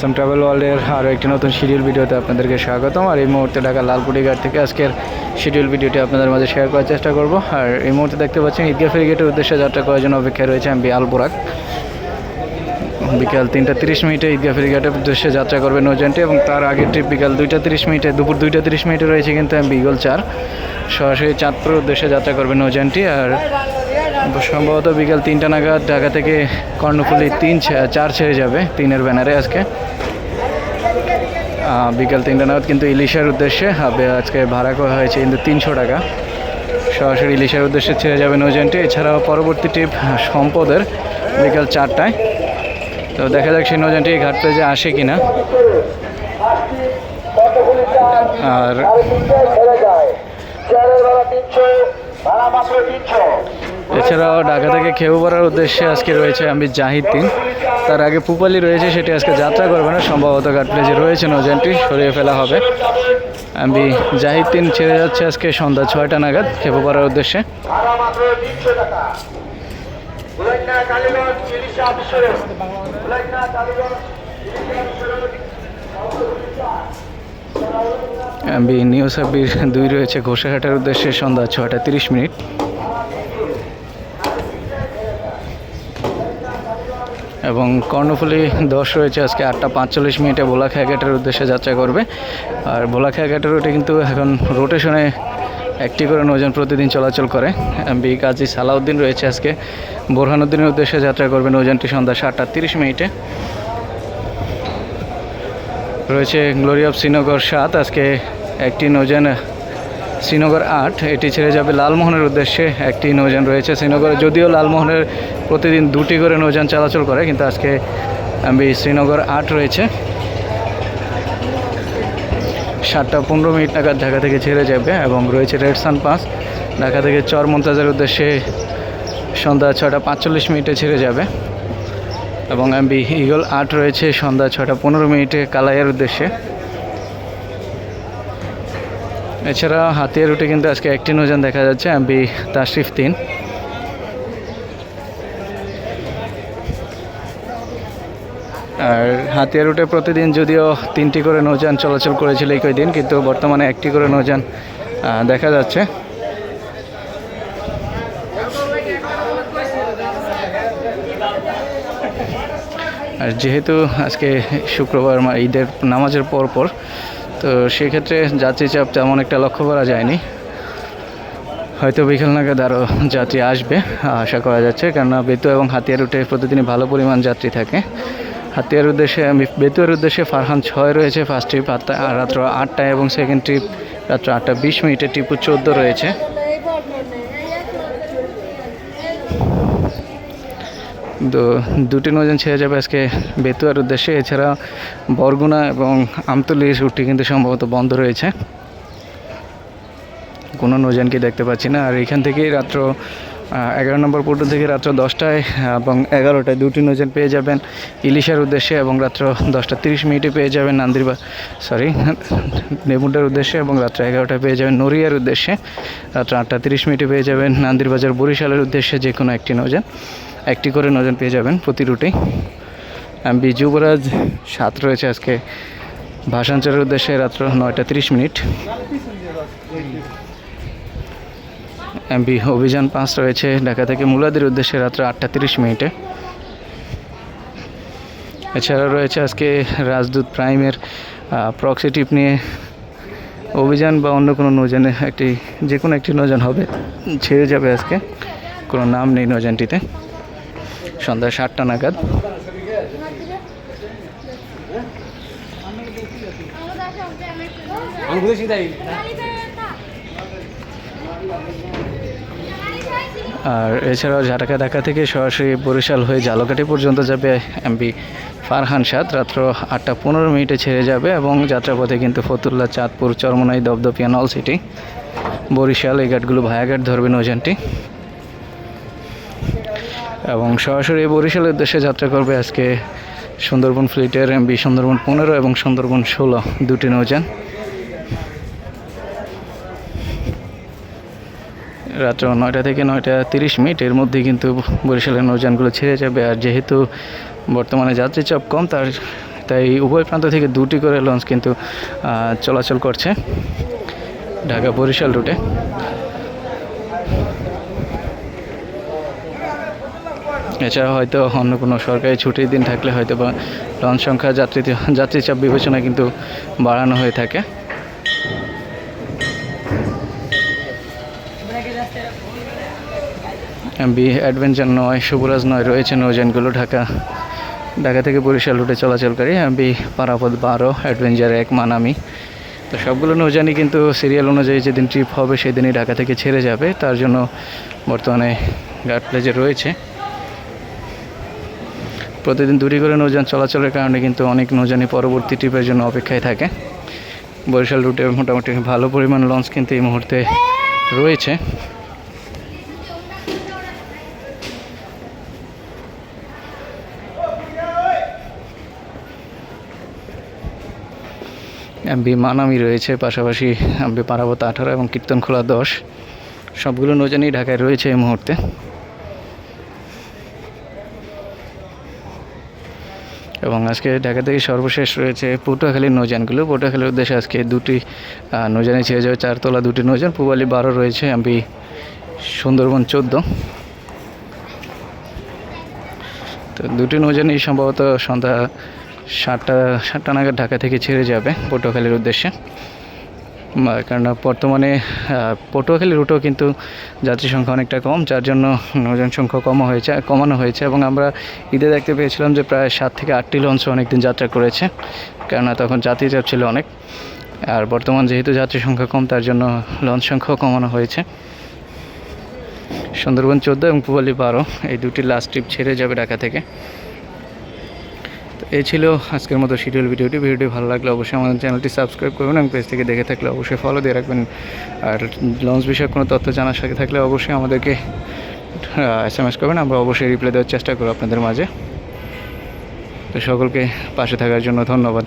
Assam travel ওয়ার্ল্ডের আরও একটি নতুন শিডিউল ভিডিওতে আপনাদেরকে স্বাগতম। আর এই মুহূর্তে ঢাকা লালপুরি ঘাট থেকে আজকের শিডিউল ভিডিওটি আপনাদের মাঝে শেয়ার করার চেষ্টা করব। আর এই মুহূর্তে দেখতে পাচ্ছেন ঈদগাহ ফেরিগেটের উদ্দেশ্যে যাত্রা করার জন্য অপেক্ষা রয়েছে আমি আলবোরাক বিকাল তিনটা তিরিশ মিনিটে ঈদগাহ ফেরিঘাটের উদ্দেশ্যে যাত্রা করবে নৌযানটি এবং তার আগের ট্রিপ বিকাল দুইটা তিরিশ মিনিটে, দুপুর দুইটা তিরিশ মিনিটে রয়েছে কিন্তু আমি বিগল চার। সরাসরি চাঁদপুর উদ্দেশ্যে যাত্রা করবে নৌযানটি। আর সম্ভবত বিকাল তিনটা নাগাদ ঢাকা থেকে কর্ণফুলি তিন চার ছেড়ে যাবে তিনের ব্যানারে আজকে। বিকাল তিনটা নাগাদ কিন্তু ইলিশের উদ্দেশ্যে হবে আজকে ভাড়া করা হয়েছে কিন্তু তিনশো টাকা। সরাসরি ইলিশের উদ্দেশ্যে ছেড়ে যাবে নৌযানটি। এছাড়াও পরবর্তী ট্রিপ সম্পদের বিকাল চারটায়। তো দেখা যাক সেই নৌযানটি ঘাট পেজে আসে কিনা। আর এছাড়াও ঢাকা থেকে খেউ পড়ার উদ্দেশ্যে আজকে রয়েছে আমি জাহিদ তিন। তার আগে পুপালি রয়েছে, সেটি আজকে যাত্রা করবে না, সম্ভবত ঘাট প্লেজে রয়েছে, নৌযানটি সরিয়ে ফেলা হবে। আমি জাহিদ তিন ছেড়ে যাচ্ছে আজকে সন্ধ্যা ছয়টা নাগাদ খেপু পড়ার উদ্দেশ্যে। আমি নিউ সাব্বির দুই রয়েছে, ঘোষাঘাটের উদ্দেশ্যে সন্ধ্যা ছয়টা তিরিশ মিনিট। এবং কর্ণফুলি দশ রয়েছে, আজকে আটটা পাঁচচল্লিশ মিনিটে ভোলাখায়া ঘাটের উদ্দেশ্যে যাত্রা করবে। আর ভোলাখায়া ঘাটের রুটে কিন্তু এখন রোটেশনে একটি করে নৌযান প্রতিদিন চলাচল করে। বি কাজী সালাউদ্দিন রয়েছে আজকে। বোরহানুদ্দিনের উদ্দেশ্যে যাত্রা করবে নৌযানটি সন্ধ্যা সাতটা তিরিশ মিনিটে। রয়েছে গ্লোরি অফ শ্রীনগর সাত, আজকে একটি নৌযান শ্রীনগর আট, এটি ছেড়ে যাবে লালমোহনের উদ্দেশ্যে একটি নৌযান রয়েছে শ্রীনগরে। যদিও লালমোহনের প্রতিদিন দুটি করে নৌযান চলাচল করে, কিন্তু আজকে আমি শ্রীনগর আট রয়েছে। সাতটা পনেরো মিনিট নাগাদ ঢাকা থেকে ছেড়ে যাবে এবং রয়েছে রেড সান পাস। ঢাকা থেকে চর মন্তাজের উদ্দেশ্যে সন্ধ্যা ছটা পাঁচচল্লিশ মিনিটে ছেড়ে যাবে। এবং এমবি ইগল আট রয়েছে সন্ধ্যা ছটা পনেরো মিনিটে কালাইয়ের উদ্দেশ্যে। এছাড়া হাতিয়ার রুটে কিন্তু আজকে একটি নৌযান দেখা যাচ্ছে এমবি তাশরিফ তিন। আর হাতিয়ার রুটে প্রতিদিন যদিও তিনটি করে নৌযান চলাচল করেছিল এই কয়দিন কিন্তু বর্তমানে একটি করে নৌযান দেখা যাচ্ছে। আর যেহেতু আজকে শুক্রবার ঈদের নামাজের পর পর তো সেক্ষেত্রে যাত্রী চাপ তেমন একটা লক্ষ্য করা যায়নি। হয়তো বিকেল নাগাদ আরও যাত্রী আসবে, আশা করা যাচ্ছে। কেননা বেতু এবং হাতিয়ার রুটে প্রতিদিনই ভালো পরিমাণ যাত্রী থাকে। হাতিয়ার উদ্দেশ্যে বেতুয়ার উদ্দেশ্যে ফারহান ছয় রয়েছে ফার্স্ট ট্রিপ আটটা রাত্র আটটায় এবং সেকেন্ড ট্রিপ রাত্র আটটা বিশ মিনিটে টিপু চোদ্দ রয়েছে। দুটি নৌযান ছেড়ে যাবে আজকে বেতুয়ার উদ্দেশ্যে। এছাড়া বরগুনা এবং আমতলির রুটটি কিন্তু সম্ভবত বন্ধ রয়েছে। কোনো নৌযানকে দেখতে পাচ্ছি না। আর এখান থেকেই রাত্র এগারো নম্বর পর্যন্ত থেকে রাত্র দশটায়, এবং এগারোটায় দুটি নৌযান পেয়ে যাবেন ইলিশার উদ্দেশ্যে এবং রাত্র দশটা তিরিশ মিনিটে পেয়ে যাবেন নান্দিরবা সরি নেবুন্ডার উদ্দেশ্যে এবং রাত্র এগারোটায় পেয়ে যাবেন নড়িয়ার উদ্দেশ্যে। রাত্র আটটা তিরিশ মিনিটে পেয়ে যাবেন নান্দিরবাজার বরিশালের উদ্দেশ্যে যে কোনো একটি নৌযান। একটি করে নজন পেয়ে যাবেন প্রতি রুটেই যুবরাজ সাত রয়েছে আজকে। ভাষাঞ্চলের উদ্দেশ্যে রাত্র নয়টা তিরিশ মিনিট। এমবি অভিযান পাঁচ রয়েছে। ঢাকা থেকে মুলাদের উদ্দেশ্যে রাত্র আটটা তিরিশ মিনিটে। এছাড়া রয়েছে আজকে রাজদূত প্রাইমের প্রক্সি টিপ নিয়ে অভিযান বা অন্য কোনো নৌযানে একটি, যে কোনো একটি নৌযান হবে, ছেড়ে যাবে আজকে। কোনো নাম নেই নৌযানটিতে। সন্ধ্যা সাতটা নাগাদ। আর এছাড়াও ঝাটাকা ঢাকা থেকে সরাসরি বরিশাল হয়ে জালকাটি পর্যন্ত যাবে এমপি ফারহান সাদ। রাত্র আটটা পনেরো মিনিটে ছেড়ে যাবে এবং যাত্রাপথে কিন্তু ফতুল্লা, চাঁদপুর, চরমনাই দপদপিয়া নল সিটি বরিশাল, এই ঘাটগুলো ভায়াঘাট ধরবে নৌযানটি। এবং সরাসরি বরিশালের উদ্দেশ্যে যাত্রা করবে আজকে সুন্দরবন ফ্লিটের এমবি সুন্দরবন পনেরো এবং সুন্দরবন ষোলো, দুটি নৌযান। রাত্র নয়টা থেকে নয়টা তিরিশ মিনিট, এর মধ্যে কিন্তু বরিশালের নৌযানগুলো ছেড়ে যাবে। আর যেহেতু বর্তমানে যাত্রী চাপ কম, তার, তাই উভয় প্রান্ত থেকে দুটি করে লঞ্চ কিন্তু চলাচল করছে ঢাকা বরিশাল রুটে। এছাড়া হয়তো অন্য কোনো সরকারি ছুটির দিন থাকলে হয়তো বা লঞ্চ সংখ্যা, যাত্রী যাত্রী চাপ বিবেচনা কিন্তু বাড়ানো হয়ে থাকে। বি অ্যাডভেঞ্চার নয়, শুভরাজ নয়, রয়েছে নৌযানগুলো, ঢাকা ঢাকা থেকে বরিশাল রুটে চলাচলকারী বি পারাপদ বারো অ্যাডভেঞ্চার এক মানামি তো সবগুলো নৌযানই কিন্তু সিরিয়াল অনুযায়ী যেদিন ট্রিপ হবে, সেদিনই ঢাকা থেকে ছেড়ে যাবে। তার জন্য বর্তমানে গার্ড প্লেজে রয়েছে। প্রতিদিন দুটি করে নৌযান চলাচলের কারণে কিন্তু অনেক নৌযানই পরবর্তী ট্রিপের জন্য অপেক্ষায় থাকে। বরিশাল রুটে মোটামুটি ভালো পরিমাণ লঞ্চ কিন্তু এই মুহূর্তে রয়েছে। এমবি মানামি রয়েছে, পাশাপাশি এমবি পারাবত আঠারো এবং কীর্তনখোলা দশ। সবগুলো নৌজানই ঢাকায় রয়েছে এই মুহূর্তে। এবং আজকে ঢাকা থেকে সর্বশেষ রয়েছে পটুয়াখালীর নৌযানগুলো। পটুয়াখালীর উদ্দেশ্যে আজকে দুটি নৌজানে ছেড়ে যাবে চারতলা দুটি নৌযান। পূবালি বারো রয়েছে আমি সুন্দরবন চোদ্দ। তো দুটি নৌযানই সম্ভবত সন্ধ্যা সাতটা সাতটা নাগাদ ঢাকা থেকে ছেড়ে যাবে পটুয়াখালীর উদ্দেশ্যে। কেননা বর্তমানে পটুয়াখালী রুটেও কিন্তু যাত্রী সংখ্যা অনেকটা কম, যার জন্য নৌযান সংখ্যা কমা হয়েছে, কমানো হয়েছে এবং আমরা ঈদে দেখতে পেয়েছিলাম যে প্রায় সাত থেকে আটটি লঞ্চ অনেকদিন যাত্রা করেছে, কেননা তখন যাত্রী চাপ ছিল অনেক। আর বর্তমান যেহেতু যাত্রী সংখ্যা কম, তার জন্য লঞ্চ সংখ্যাও কমানো হয়েছে। সুন্দরবন চোদ্দ এবং পুবালি বারো, এই দুটি লাস্ট ট্রিপ ছেড়ে যাবে ঢাকা থেকে। তো এই ছিল আজকের মতো শিডিউল ভিডিওটি। ভিডিওটি ভালো লাগলে অবশ্যই আমাদের চ্যানেলটি সাবস্ক্রাইব করবেন এবং পেজ থেকে দেখে থাকলে অবশ্যই ফলো দিয়ে রাখবেন। আর লঞ্চ বিষয়ে কোনো তথ্য জানার সাথে থাকলে অবশ্যই আমাদেরকে এস এম এস করবেন। আমরা অবশ্যই রিপ্লাই দেওয়ার চেষ্টা করব আপনাদের মাঝে। তো সকলকে পাশে থাকার জন্য ধন্যবাদ।